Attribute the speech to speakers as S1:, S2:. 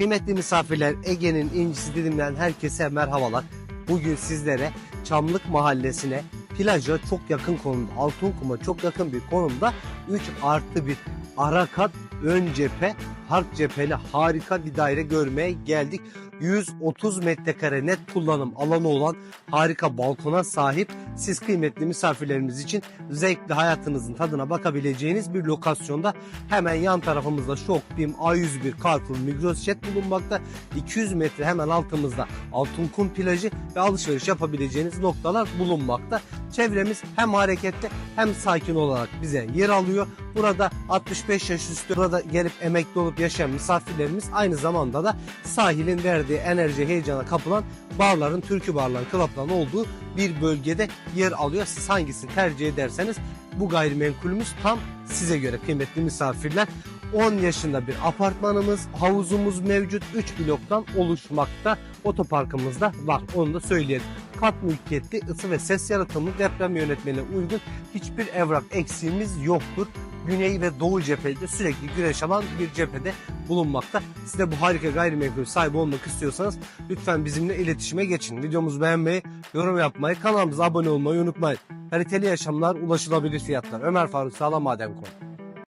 S1: Kıymetli misafirler Ege'nin incisi Didim'den herkese merhabalar. Bugün sizlere Çamlık Mahallesi'ne plaja çok yakın konumda, Altınkum'a çok yakın bir konumda 3 artı bir ara kat ön cephe, park cepheli harika bir daire görmeye geldik. 130 metrekare net kullanım alanı olan harika balkona sahip siz kıymetli misafirlerimiz için zevkli hayatınızın tadına bakabileceğiniz bir lokasyonda hemen yan tarafımızda Şok, BİM, A101, Carrefour, Migros Jet bulunmakta. 200 metre hemen altımızda Altınkum plajı ve alışveriş yapabileceğiniz noktalar bulunmakta. Çevremiz hem hareketli hem sakin olarak bize yer alıyor. Burada 65 yaş üstü burada gelip emekli olup yaşayan misafirlerimiz aynı zamanda da sahilin verdiği enerji heyecana kapılan barların, türkü barların, klapların olduğu bir bölgede yer alıyor. Siz hangisini tercih ederseniz bu gayrimenkulümüz tam size göre kıymetli misafirler. 10 yaşında bir apartmanımız, havuzumuz mevcut 3 bloktan oluşmakta. Otoparkımız da var onu da söyleyelim. Kat mülkiyetli ısı ve ses yalıtımlı deprem yönetmeliğine uygun hiçbir evrak eksiğimiz yoktur. Güney ve doğu cephede sürekli güneş alan bir cephede bulunmakta. Siz de bu harika gayrimenkul sahibi olmak istiyorsanız lütfen bizimle iletişime geçin. Videomuzu beğenmeyi, yorum yapmayı, kanalımıza abone olmayı unutmayın. Kaliteli yaşamlar, ulaşılabilir fiyatlar. Ömer Faruk Sağlam Maden Konu.